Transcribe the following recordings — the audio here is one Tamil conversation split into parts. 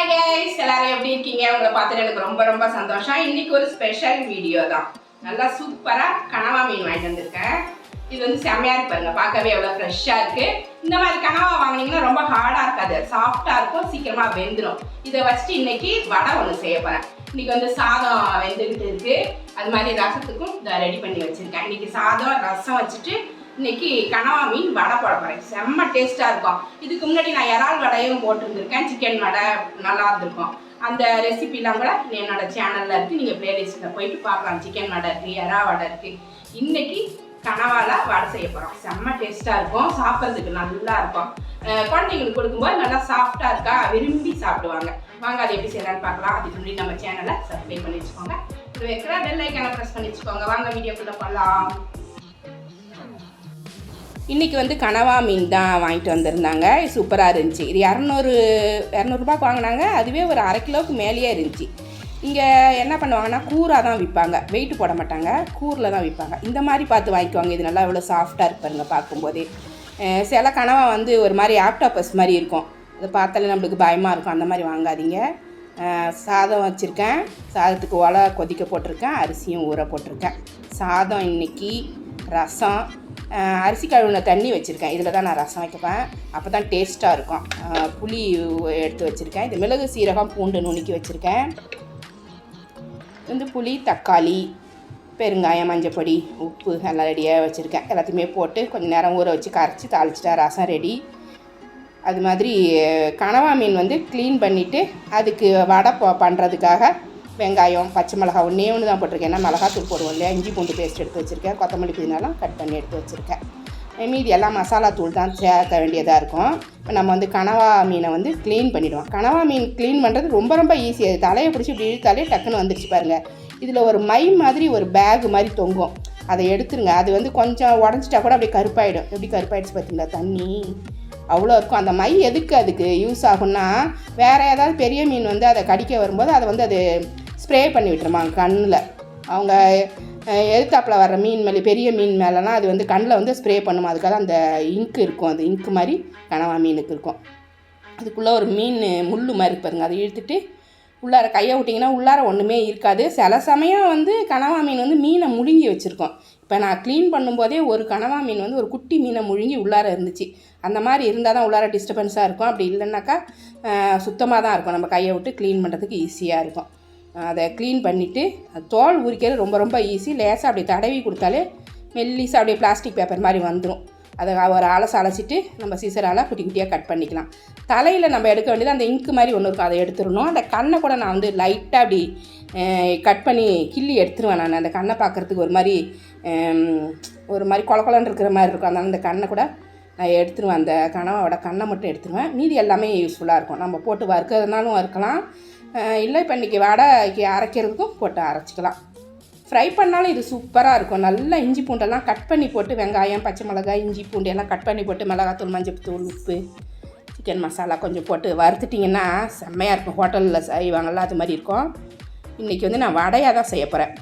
ஹாய் கைஸ் எல்லாரும் எப்படி இருக்கீங்க? உங்களை பார்த்துட்டு எனக்கு ரொம்ப ரொம்ப சந்தோஷம். இன்னைக்கு ஒரு ஸ்பெஷல் வீடியோ தான். நல்லா சூப்பராக கனவா மீன் வாங்கிட்டு வந்திருக்கேன். இது வந்து செம்மையா இருக்கு பாருங்க. பார்க்கவே எவ்வளோ ஃப்ரெஷ்ஷாக இருக்கு. இந்த மாதிரி கனவா வாங்குனீங்கன்னா ரொம்ப ஹார்டாக இருக்காது. சாஃப்டாக இருக்கும் சீக்கிரமாக வெந்துடும் இதை வச்சுட்டு இன்னைக்கு வடை ஒன்று செய்ய போகிறேன் இன்னைக்கு வந்து சாதம் வெந்துக்கிட்டு இருக்கு. அது மாதிரி ரசத்துக்கும் இதை ரெடி பண்ணி வச்சுருக்கேன். இன்னைக்கு சாதம் ரசம் வச்சுட்டு இன்னைக்கு கனவா மீன் வடை போட போகிறேன் செம்ம டேஸ்டா இருக்கும். இதுக்கு முன்னாடி நான் இறால் வடையும் போட்டிருந்துருக்கேன். சிக்கன் வடை நல்லா இருந்திருக்கும். அந்த ரெசிபிலாம் கூட என்னோட சேனல்ல இருக்கு. நீங்க பிளேலிஸ்ட்ல போயிட்டு பார்க்கலாம். சிக்கன் வடை இருக்கு எறா வடை இருக்கு. இன்னைக்கு கனவால வடை செய்ய போறோம். செம்ம டேஸ்டா இருக்கும். சாப்பிட்றதுக்கு நல்லா இருக்கும். குழந்தைங்களுக்கு கொடுக்கும்போது நல்லா சாஃப்டா இருக்கா? விரும்பி சாப்பிடுவாங்க. வாங்க அதை எப்படி செய்யலாம்னு பார்க்கலாம். அதுக்கு முன்னாடி நம்ம சேனலை சப்ஸ்கிரைப் பண்ணி வச்சுக்கோங்க. வைக்கிற பெல் ஐக்கான ப்ரெஸ் பண்ணி வச்சுக்கோங்க. வாங்க வீடியோக்குள்ளே போகலாம் இன்றைக்கி வந்து கனவா மீன் தான் வாங்கிட்டு வந்திருந்தாங்க. சூப்பராக இருந்துச்சு. இது இரநூறு இரநூறுபாய்க்கு வாங்கினாங்க. அதுவே ஒரு அரை கிலோவுக்கு மேலேயே இருந்துச்சு. இங்கே என்ன பண்ணுவாங்கன்னா கூராக தான் விற்பாங்க. வெயிட் போட மாட்டாங்க. கூரில் தான் விற்பாங்க. இந்த மாதிரி பார்த்து வாங்கிக்குவாங்க. இது நல்லா இவ்வளோ சாஃப்டாக இருப்பாருங்க பார்க்கும்போதே. சில கனவா வந்து ஒரு மாதிரி ஆப்டாப்பஸ் மாதிரி இருக்கும். அதை பார்த்தாலே நம்மளுக்கு பயமாக இருக்கும். அந்த மாதிரி வாங்காதீங்க. சாதம் வச்சுருக்கேன். சாதத்துக்கு ஒலை கொதிக்க போட்டிருக்கேன். அரிசியும் ஊற போட்டிருக்கேன். சாதம் இன்னைக்கு ரசம் அரிசி கழுவுன தண்ணி வச்சுருக்கேன். இதில் தான் நான் ரசம் வைக்கப்பேன். அப்போ தான் டேஸ்ட்டாக இருக்கும் புளி எடுத்து வச்சுருக்கேன். இது மிளகு சீரகம் பூண்டு நுணுக்கி வச்சுருக்கேன். வந்து புளி தக்காளி பெருங்காயம் மஞ்சப்பொடி உப்பு எல்லாம் ரெடியாக வச்சுருக்கேன். எல்லாத்தையுமே போட்டு கொஞ்சம் நேரம் ஊற வச்சு கரைச்சி தாளிச்சிட்டா ரசம் ரெடி அது மாதிரி கனவா மீன் வந்து க்ளீன் பண்ணிவிட்டு அதுக்கு வடை பண்ணுறதுக்காக வெங்காயம் பச்சை மிளகா ஒன்றே ஒன்று தான் போட்டிருக்கேன். ஏன்னா மிளகாத்தூள் போடுவோம் இல்லையா? இஞ்சி பூண்டு பேஸ்ட் எடுத்து வச்சுருக்கேன். கொத்தமல்லி புதினாலாம் கட் பண்ணி எடுத்து வச்சுருக்கேன். மீதி எல்லாம் மசாலா தூள் தான் சேர்க்க வேண்டியதாக இருக்கும். இப்போ நம்ம வந்து கனவா மீனை வந்து க்ளீன் பண்ணிவிடுவோம் கனவா மீன் க்ளீன் பண்ணுறது ரொம்ப ரொம்ப ஈஸி அது தலையை பிடிச்சி இப்படி இழுத்தாலே டக்குன்னு வந்துருச்சு பாருங்கள் இதில் ஒரு மை மாதிரி ஒரு பேக் மாதிரி தொங்கும். அதை எடுத்துருங்க. அது வந்து கொஞ்சம் உடஞ்சிட்டா கூட அப்படியே கருப்பாயிடும். எப்படி கருப்பாயிடுச்சு பார்த்தீங்களா தண்ணி. அவ்வளோ இருக்கும். அந்த மை எதுக்கு அதுக்கு யூஸ் ஆகும்னா வேறு ஏதாவது பெரிய மீன் வந்து அதை கடிக்க வரும்போது அதை வந்து அது ஸ்ப்ரே பண்ணி விட்டுருமாங்க கண்ணில். அவங்க எழுத்தாப்பில் வர்ற மீன் மேலே பெரிய மீன் மேலெலாம் அது வந்து கண்ணில் வந்து ஸ்ப்ரே பண்ணுமா. அதுக்காக அந்த இங்க்கு இருக்கும் அது இங்க்கு மாதிரி கனவா மீனுக்கு இருக்கும். அதுக்குள்ளே ஒரு மீன் முள்ளு மாதிரி இருப்பாருங்க அதை இழுத்துட்டு உள்ளார கையை விட்டிங்கன்னா உள்ளார ஒன்றுமே இருக்காது. சில சமயம் வந்து கனவா மீன் வந்து மீனை முழுங்கி வச்சுருக்கோம். இப்போ நான் க்ளீன் பண்ணும்போதே ஒரு கனவா மீன் வந்து ஒரு குட்டி மீனை முழுங்கி உள்ளார இருந்துச்சு. அந்த மாதிரி இருந்தால் தான் உள்ளார டிஸ்டர்பன்ஸாக இருக்கும். அப்படி இல்லைன்னாக்கா சுத்தமாக தான் இருக்கும். நம்ம கையை விட்டு க்ளீன் பண்ணுறதுக்கு ஈஸியாக இருக்கும். அதை க்ளீன் பண்ணிவிட்டு தோல் உரிக்கிறது ரொம்ப ரொம்ப ஈஸி லேசாக அப்படி தடவி கொடுத்தாலே மெல்லிசாக அப்படியே பிளாஸ்டிக் பேப்பர் மாதிரி வந்துடும் அதை ஒரு அலசு அலசிட்டு நம்ம சீசரால் குட்டி குட்டியாக கட் பண்ணிக்கலாம். தலையில் நம்ம எடுக்க வேண்டியது அந்த இங்கு மாதிரி ஒன்று இருக்கும். அதை எடுத்துடணும். அந்த கண்ணை கூட நான் வந்து லைட்டாக அப்படி கட் பண்ணி கிள்ளி எடுத்துருவேன் நான். அந்த கண்ணை பார்க்குறதுக்கு ஒரு மாதிரி ஒரு மாதிரி கொல இருக்கிற மாதிரி இருக்கும். அதனால் அந்த கண்ணை கூட நான் எடுத்துருவேன். அந்த கனவோட கண்ணை மட்டும் எடுத்துருவேன். மீதி எல்லாமே யூஸ்ஃபுல்லாக இருக்கும். நம்ம போட்டு வறுக்கிறதுனாலும் வறுக்கலாம். இல்லை இப்போ இன்றைக்கி வடைக்கு அரைக்கிறதுக்கும் போட்டு அரைச்சிக்கலாம். ஃப்ரை பண்ணாலும் இது சூப்பராக இருக்கும். நல்லா இஞ்சி பூண்டெல்லாம் கட் பண்ணி போட்டு வெங்காயம் பச்சை மிளகாய் இஞ்சி பூண்டு எல்லாம் கட் பண்ணி போட்டு மிளகாத்தூள் மஞ்சள் உப்பு சிக்கன் மசாலா கொஞ்சம் போட்டு வறுத்துட்டிங்கன்னா செம்மையாக இருக்கும். ஹோட்டலில் செய்வாங்கள்ல அது மாதிரி இருக்கும். இன்றைக்கி வந்து நான் வடையாக தான் செய்ய போகிறேன்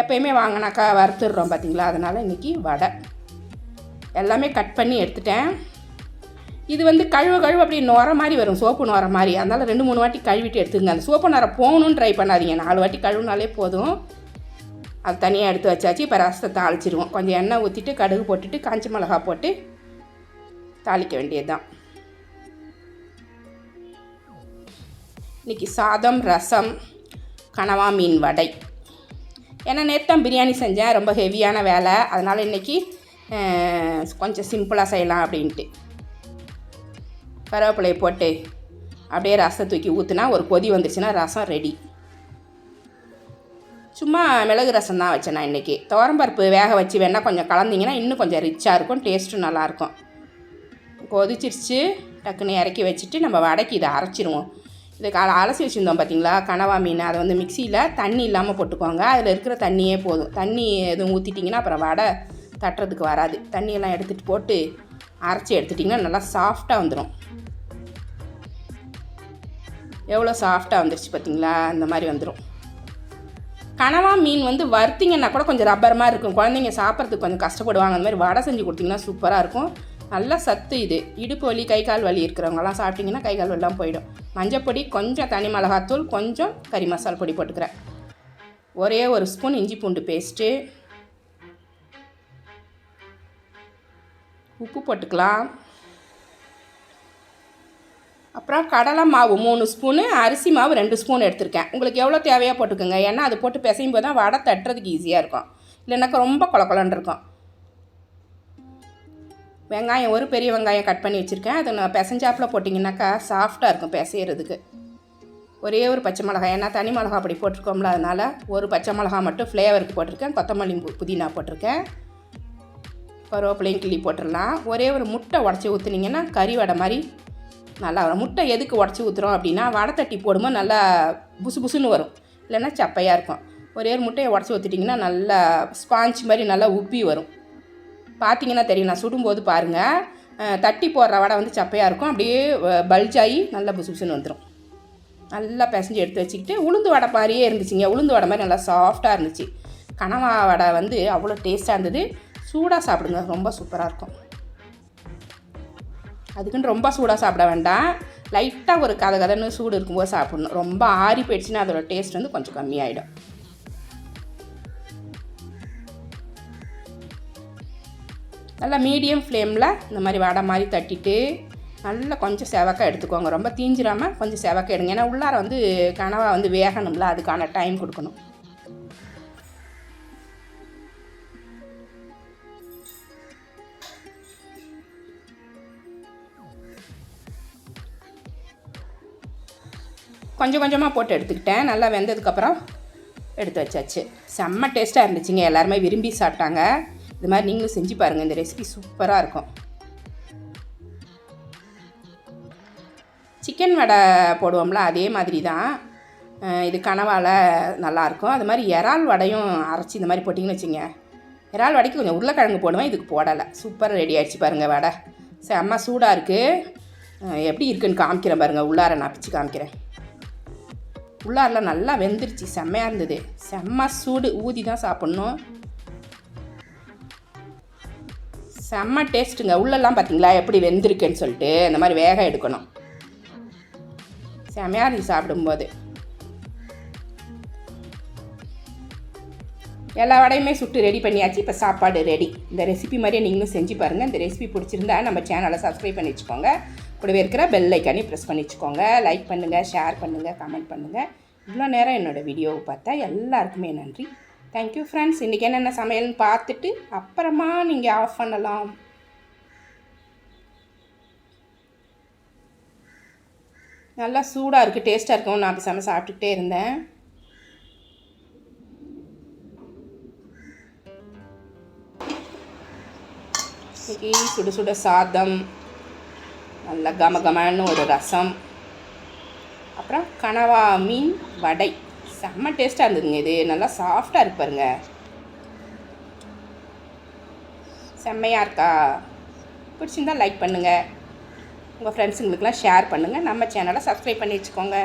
எப்பயுமே வாங்கினாக்கா வறுத்துடுறோம் பார்த்தீங்களா அதனால் இன்றைக்கி வடை. எல்லாமே கட் பண்ணி எடுத்துட்டேன். இது வந்து கழுவ கழுவ அப்படி நுர மாதிரி வரும் சோப்பு நுர மாதிரி. அதனால் ரெண்டு மூணு வாட்டி கழுவிட்டு எடுத்துங்க அந்த சோப்பு நுர போகணும்னு ட்ரை பண்ணாதீங்க. நாலு வாட்டி கழுவுனாலே போதும். அது தனியாக எடுத்து வச்சாச்சு. இப்போ ரசத்தை தாளிச்சிடுவோம் கொஞ்சம் எண்ணெய் ஊற்றிட்டு கடுகு போட்டுட்டு காஞ்ச மிளகா போட்டு தாளிக்க வேண்டியது தான் இன்றைக்கி சாதம் ரசம் கனவா மீன் வடை. ஏன்னா நேற்று பிரியாணி செஞ்சேன். ரொம்ப ஹெவியான வேலை. அதனால் இன்றைக்கி கொஞ்சம் சிம்பிளாக செய்யலாம் அப்படின்ட்டு. கருவேப்பிலையை போட்டு அப்படியே ரசம் தூக்கி ஊற்றுனா ஒரு கொதி வந்துருச்சுன்னா ரசம் ரெடி சும்மா மிளகு ரசம் தான் வச்சேன் நான் இன்றைக்கி துவரம்பருப்பு வேக வச்சு வேணால் கொஞ்சம் கலந்திங்கன்னா இன்னும் கொஞ்சம் ரிச்சாக இருக்கும் டேஸ்ட்டும் நல்லாயிருக்கும் கொதிச்சிருச்சு டக்குன்னு இறக்கி வச்சுட்டு நம்ம வடைக்கு இதை அரைச்சிருவோம். இது கால அலசி வச்சுருந்தோம் பார்த்தீங்களா கனவா மீன் அதை வந்து மிக்சியில் தண்ணி இல்லாமல் போட்டுக்கோங்க. அதில் இருக்கிற தண்ணியே போதும். தண்ணி எதுவும் ஊற்றிட்டிங்கன்னா அப்புறம் வடை தட்டுறதுக்கு வராது. தண்ணியெல்லாம் எடுத்துகிட்டு போட்டு அரைச்சி எடுத்துட்டிங்கன்னா நல்லா சாஃப்டாக வந்துடும் எவ்வளோ சாஃப்டாக வந்துருச்சு பார்த்தீங்களா? இந்த மாதிரி வந்துடும் கனவா மீன் வந்து வறுத்திங்கன்னா கூட கொஞ்சம் ரப்பர் மாதிரி இருக்கும். குழந்தைங்க சாப்பிட்றதுக்கு கொஞ்சம் கஷ்டப்படுவாங்க. அந்த மாதிரி வடை செஞ்சு கொடுத்தீங்கன்னா சூப்பராக இருக்கும். நல்லா சத்து இது. இடுப்பு வலி கை கால் வலி இருக்கிறவங்கலாம் சாப்பிட்டிங்கன்னா கை கால் வலிலாம் போயிடும். மஞ்சப்பொடி கொஞ்சம் தனி மிளகாத்தூள் கொஞ்சம் கறி மசால் பொடி போட்டுக்கிறேன். ஒரே ஒரு ஸ்பூன் இஞ்சி பூண்டு பேஸ்ட்டு உப்பு போட்டுக்கலாம். அப்புறம் கடலை மாவு மூணு ஸ்பூனு அரிசி மாவு ரெண்டு ஸ்பூன் எடுத்திருக்கேன். உங்களுக்கு எவ்வளோ தேவையாக போட்டுக்கோங்க. ஏன்னா அது போட்டு பிசையும் போது தான் வடை தட்டுறதுக்கு ஈஸியாக இருக்கும். இல்லைனாக்கா ரொம்ப கொல இருக்கும். வெங்காயம் ஒரு பெரிய வெங்காயம் கட் பண்ணி வச்சுருக்கேன். அது நான் பிசைஞ்சாப்பில் போட்டிங்கனாக்கா சாஃப்டாக இருக்கும் பிசையிறதுக்கு. ஒரே ஒரு பச்சை மிளகாய். ஏன்னா தனி மிளகா அப்படி போட்டிருக்கோம்ல அதனால் ஒரு பச்சை மிளகா மட்டும் ஃப்ளேவருக்கு போட்டிருக்கேன். கொத்தமல்லி புதினா போட்டிருக்கேன். கருவேப்பிலையும் கிள்ளி போட்டுடலாம். ஒரே ஒரு முட்டை உடச்சி ஊற்றுனீங்கன்னா கறி வடை மாதிரி நல்லா வரும். முட்டை எதுக்கு உடச்சி ஊற்றுறோம் அப்படின்னா வடை தட்டி போடும்போது நல்லா புசு புசுன்னு வரும். இல்லைன்னா சப்பையாக இருக்கும். ஒரே ஒரு முட்டையை உடச்சி ஊற்றிட்டிங்கன்னா நல்லா ஸ்பாஞ்ச் மாதிரி நல்லா உப்பி வரும். பார்த்தீங்கன்னா தெரியும். நான் சுடும்போது பாருங்கள் தட்டி போடுற வடை வந்து சப்பையாக இருக்கும். அப்படியே பல்ஜாகி நல்லா புசு புசுன்னு வந்துடும் நல்லா பிசைஞ்சு எடுத்து வச்சுக்கிட்டு உளுந்து வடை மாதிரியே இருந்துச்சுங்க. உளுந்து வடை மாதிரி நல்லா சாஃப்டாக இருந்துச்சு. கனவா வடை வந்து அவ்வளோ டேஸ்ட்டாக இருந்தது. சூடாக சாப்பிடுங்க. ரொம்ப சூப்பராக இருக்கும். அதுக்குன்னு ரொம்ப சூடாக சாப்பிட வேண்டாம். லைட்டாக ஒரு கதை கதைன்னு சூடு இருக்கும்போது சாப்பிடணும். ரொம்ப ஆறி போயிடுச்சுன்னா அதோட டேஸ்ட் வந்து கொஞ்சம் கம்மியாயிடும். நல்லா மீடியம் ஃப்ளேமில் இந்த மாதிரி வடை மாதிரி தட்டிட்டு நல்லா கொஞ்சம் செவக்காய் எடுத்துக்கோங்க. ரொம்ப தீஞ்சிடாமல் கொஞ்சம் செவக்காய் எடுங்க. ஏன்னா உள்ளார வந்து கனவா வந்து வேகணும்ல அதுக்கான டைம் கொடுக்கணும். கொஞ்சம் கொஞ்சமாக போட்டு எடுத்துக்கிட்டேன். நல்லா வெந்ததுக்கப்புறம் எடுத்து வச்சாச்சு. செம்ம டேஸ்ட்டாக இருந்துச்சுங்க. எல்லாருமே விரும்பி சாப்பிட்டாங்க. இது மாதிரி நீங்களும் செஞ்சு பாருங்கள் இந்த ரெசிபி சூப்பராக இருக்கும். சிக்கன் வடை போடுவோம்ல அதே மாதிரி தான் இது கனவால் நல்லாயிருக்கும் அது மாதிரி இறால் வடையும் அரைச்சி இந்த மாதிரி போட்டிங்கன்னு வச்சுங்க. இறால் வடைக்கு கொஞ்சம் உருளைக்கிழங்கு போடுவேன். இதுக்கு போடலை. சூப்பராக ரெடி ஆகிடுச்சு பாருங்கள் வடை. செம்ம சூடாக இருக்குது எப்படி இருக்குன்னு காமிக்கிறேன் பாருங்கள் உள்ளார நான் பிச்சு காமிக்கிறேன். உள்ளாரில் நல்லா வெந்துருச்சு. செம்மையாக இருந்தது. செம்ம சூடு. ஊதி தான் சாப்பிட்ணும். செம்ம டேஸ்ட்டுங்க. உள்ளெல்லாம் பார்த்தீங்களா எப்படி வெந்திருக்குன்னு சொல்லிட்டு இந்த மாதிரி வேக எடுக்கணும். செம்மையாக இருந்துச்சு சாப்பிடும்போது. எல்லா வடையுமே சுட்டு ரெடி பண்ணியாச்சு. இப்போ சாப்பாடு ரெடி இந்த ரெசிபி மாதிரியே நீங்களும் செஞ்சு பாருங்கள் இந்த ரெசிபி பிடிச்சிருந்தா நம்ம சேனலை சப்ஸ்கிரைப் பண்ணி வச்சுக்கோங்க. கூடவே இருக்கிற பெல் ஐக்கானே ப்ரெஸ் பண்ணி வச்சுக்கோங்க லைக் பண்ணுங்கள் ஷேர் பண்ணுங்கள் கமெண்ட் பண்ணுங்கள் இவ்வளோ நேரம் என்னோடய வீடியோவை பார்த்தா எல்லாருக்குமே நன்றி. தேங்க்யூ ஃப்ரெண்ட்ஸ் இன்றைக்கி என்னென்ன சமையல்னு பார்த்துட்டு அப்புறமா நீங்கள் ஆஃப் பண்ணலாம். நல்லா சூடாக இருக்குது டேஸ்ட்டாக இருக்கும் நான் பேசாமல் சாப்பிட்டுக்கிட்டே இருந்தேன். இன்னைக்கு சுட சுட சாதம் நல்ல கம கமன்னு ஒரு ரசம். அப்புறம் கனவா மீன் வடை. செம்ம டேஸ்ட்டாக இருந்ததுங்க இது. நல்லா சாஃப்டாக இருக்கு பாருங்க. செம்மையாக இருக்கா? பிடிச்சிருந்தா லைக் பண்ணுங்கள் உங்கள் ஃப்ரெண்ட்ஸுங்களுக்கெல்லாம் ஷேர் பண்ணுங்கள் நம்ம சேனலை சப்ஸ்கிரைப் பண்ணி வச்சுக்கோங்க.